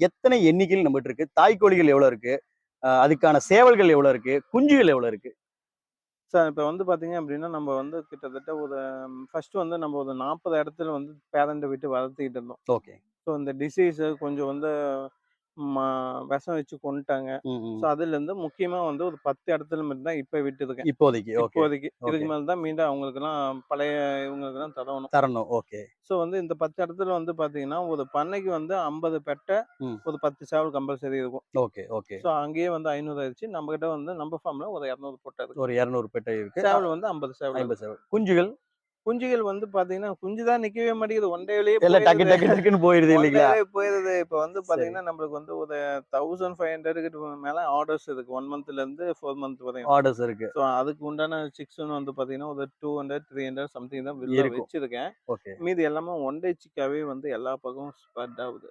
எத்தனை எண்ணிக்கையில் நம்மகிட்ட இருக்கு? தாய்க்கோழிகள் எவ்வளவு இருக்கு? அதுக்கான சேவல்கள் எவ்வளவு இருக்கு? குஞ்சுகள் எவ்வளவு இருக்கு? சார் இப்போ வந்து பார்த்தீங்க அப்படின்னா நம்ம வந்து கிட்டத்தட்ட ஒரு ஃபர்ஸ்ட் வந்து நம்ம ஒரு நாற்பது இடத்துல வந்து பேரண்ட்டை விட்டு வளர்த்திக்கிட்டு இருந்தோம். ஓகே. ஸோ இந்த டிசீஸு கொஞ்சம் வந்து விஷம் வச்சு கொண்டுட்டாங்க ஸோ அதுலேருந்து முக்கியமாக வந்து ஒரு பத்து இடத்துல மட்டும் தான் இப்போ விட்டுருக்கேன் இப்போதைக்கு. இப்போதைக்கு. இதுக்கு. மேலே தான் மீண்டும் அவங்களுக்குலாம் பழைய இவங்களுக்குலாம் தரணும். தரணும். ஓகே. ஸோ வந்து இந்த பத்து இடத்துல வந்து பார்த்தீங்கன்னா ஒரு பண்ணைக்கு வந்து ஐம்பது பெட்டை. ஒரு பத்து சேவல் கம்பல்சரி இருக்கும். Okay okay. ஸோ அங்கேயே வந்து ஐநூறு ஆயிடுச்சு நம்ம கிட்ட வந்து நம்ம ஃபார்ம்ல ஒரு இரநூறு பொட்டை ஒரு இருநூறு பெட்டை இருக்கு. சேவல் வந்து ஐம்பது சேவல். ஐம்பது சேவல். குஞ்சுகள்? குஞ்சுகள் வந்து பாத்தீங்கன்னா குஞ்சு தான் நிக்கவே மாட்டேங்குது. ஒன் டேலயே எல்லாம் டக்கு டக்கு டக்குன்னு போயிருது இல்லைங்களா? போயிருது. இப்ப வந்து. பாத்தீங்கன்னா நம்மளுக்கு வந்து ஒரு தௌசண்ட் ஃபைவ் ஹண்ட்ரட் மேல ஆர்டர்ஸ் இருக்கு. ஒன் மந்த்ல இருந்து ஃபோர் மந்த் வரையும். ஆர்டர்ஸ் இருக்கு. ஸோ அதுக்கு உண்டான சிக்ஸ் வந்து பாத்தீங்கன்னா ஒரு two hundred three hundred something தான். வச்சிருக்கேன். ஓகே மீதி எல்லாமே ஒன் டே சிக்காவே வந்து எல்லா பக்கமும் ஸ்ப்ரெட் ஆகுது.